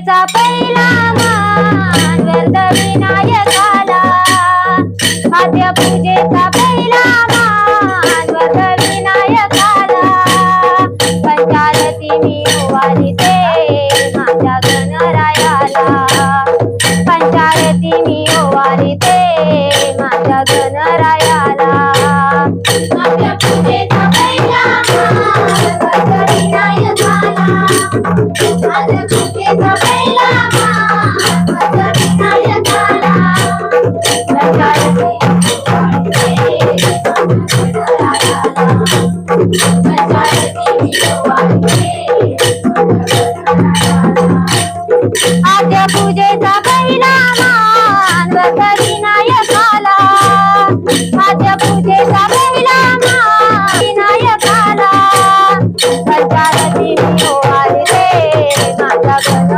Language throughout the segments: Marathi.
त्याचा पहिला मान गर्द विनायकाला आद्य पूजेचा पहिला मान गर्द विनायकाला पंचारती मी ओवाळीते माझ्या गणरायाला. पंचारती मी ओवाळीते माझ्या गणरायाला. आद्य पूजेचा पहिला मान गर्द विनायकाला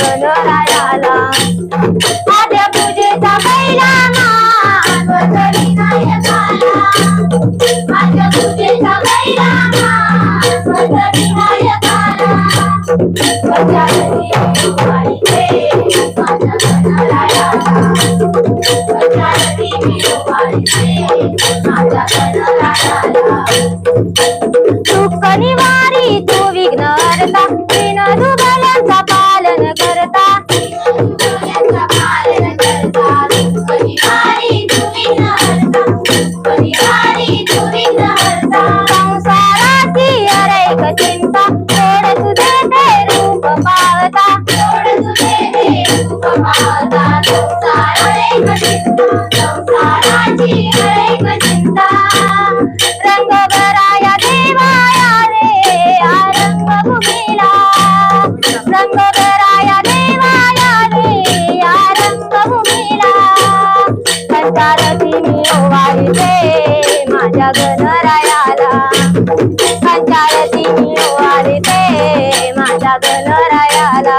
गणरायाला आद्या पूजेचा पहिला मान वसरी नायकाला. आद्या पूजेचा पहिला मान वसरी नायकाला. माझ्या घरी पाहिजे माझ्या गणरायाला माझ्या घरी पाहिजे माझ्या गणरायाला तू कनिवारी तू विघ्न हरता सारथी मी ओवाळते माझ्या गणरायाला. पंचारती मी ओवाळते माझ्या गणरायाला.